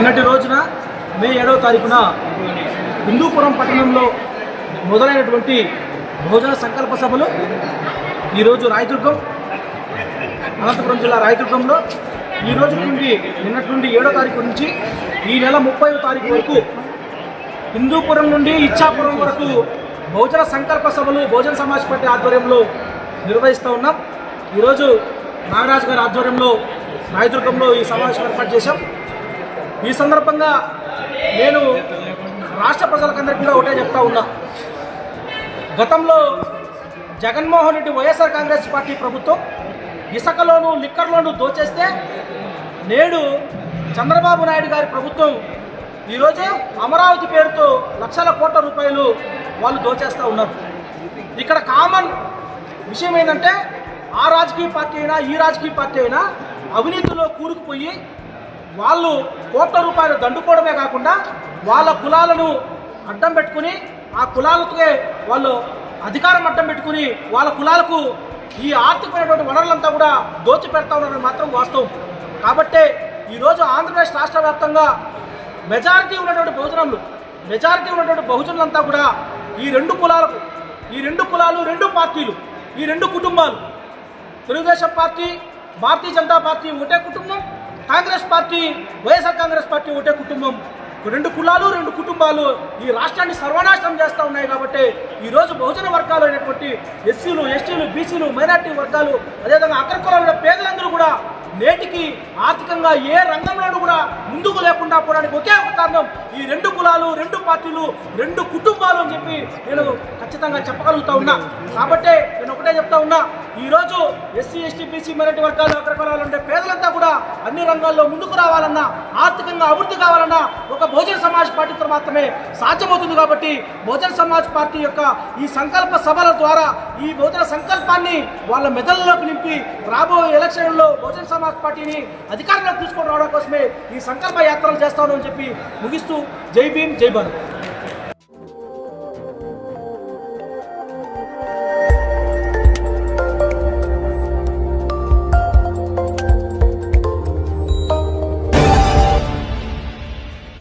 నిన్నటి రోజున మే ఏడవ తారీఖున హిందూపురం పట్టణంలో మొదలైనటువంటి భోజన సంకల్ప సభలు ఈరోజు రాయదుర్గం అనంతపురం జిల్లా రాయదుర్గంలో. ఈ రోజు నుండి నిన్నటి నుండి ఏడో తారీఖు నుంచి ఈ నెల ముప్పై తారీఖు వరకు హిందూపురం నుండి ఇచ్చాపురం వరకు బహుజన సంకల్ప సభలు భోజన సమాజ్ పార్టీ ఆధ్వర్యంలో నిర్వహిస్తూ ఉన్నాం. ఈరోజు నాగరాజు గారి ఆధ్వర్యంలో రాయదుర్గంలో ఈ సమావేశం ఏర్పాటు చేశాం. ఈ సందర్భంగా నేను రాష్ట్ర ప్రజలకందరికీ కూడా ఒకటే చెప్తా ఉన్నా. గతంలో Jaganmohan Reddy YSR Congress party ప్రభుత్వం ఇసుకలోను లిక్కర్లోను దోచేస్తే నేడు చంద్రబాబు నాయుడు గారి ప్రభుత్వం ఈరోజు అమరావతి పేరుతో లక్షల కోట్ల రూపాయలు వాళ్ళు దోచేస్తూ ఉన్నారు. ఇక్కడ కామన్ విషయం ఏంటంటే ఆ రాజకీయ పార్టీ అయినా ఈ రాజకీయ పార్టీ అయినా అవినీతిలో కూరుకుపోయి వాళ్ళు కోట్ల రూపాయలు దండుకోవడమే కాకుండా వాళ్ళ కులాలను అడ్డం పెట్టుకుని ఆ కులాలకే వాళ్ళు అధికారం అడ్డం పెట్టుకుని వాళ్ళ కులాలకు ఈ ఆర్థికమైనటువంటి వనరులంతా కూడా దోచి పెడతా ఉన్నారని మాత్రం వాస్తవం. కాబట్టే ఈరోజు ఆంధ్రప్రదేశ్ రాష్ట్ర వ్యాప్తంగా మెజారిటీ ఉన్నటువంటి బహుజనులు మెజారిటీ ఉన్నటువంటి బహుజనులంతా కూడా ఈ రెండు కులాలకు ఈ రెండు కులాలు రెండు పార్టీలు ఈ రెండు కుటుంబాలు తెలుగుదేశం పార్టీ భారతీయ జనతా పార్టీ ఒకటే కుటుంబం Congress party YSR Congress party ఒకటే కుటుంబం. రెండు కులాలు రెండు కుటుంబాలు ఈ రాష్ట్రాన్ని సర్వనాశనం చేస్తూ ఉన్నాయి కాబట్టి ఈరోజు బహుజన వర్గాలు అయినటువంటి ఎస్సీలు ఎస్టీలు బీసీలు మైనార్టీ వర్గాలు అదేవిధంగా అగ్రకులాల పేదలందరూ కూడా నేటికి ఆర్థికంగా ఏ రంగంలోనూ కూడా ముందుకు లేకుండా పోవడానికి ఒకే ఒక కారణం ఈ రెండు కులాలు రెండు పార్టీలు రెండు కుటుంబాలు అని చెప్పి నేను ఖచ్చితంగా చెప్పగలుగుతా ఉన్నా. కాబట్టే నేను ఒకటే చెప్తా ఉన్నా ఈరోజు ఎస్సీ ఎస్టీ బీసీ మైనార్టీ వర్గాలు అగ్రకులాలు ఉండే పేదలంతా కూడా అన్ని రంగాల్లో ముందుకు రావాలన్నా ఆర్థికంగా అభివృద్ధి కావాలన్నా ఒక బహుజన సమాజ్ పార్టీతో మాత్రమే సాధ్యమవుతుంది కాబట్టి బహుజన సమాజ్ పార్టీ యొక్క ఈ సంకల్ప సభల ద్వారా ఈ బహుజన సంకల్పాన్ని వాళ్ళ మెదళ్ళలోకి నింపి రాబోయే ఎలక్షన్లో బహుజన సమాజ్ పార్టీని అధికారంలోకి తీసుకొని రావడం కోసమే ఈ సంకల్ప యాత్రలు చేస్తామని చెప్పి ముగిస్తూ జై భీమ్ జై భారత్.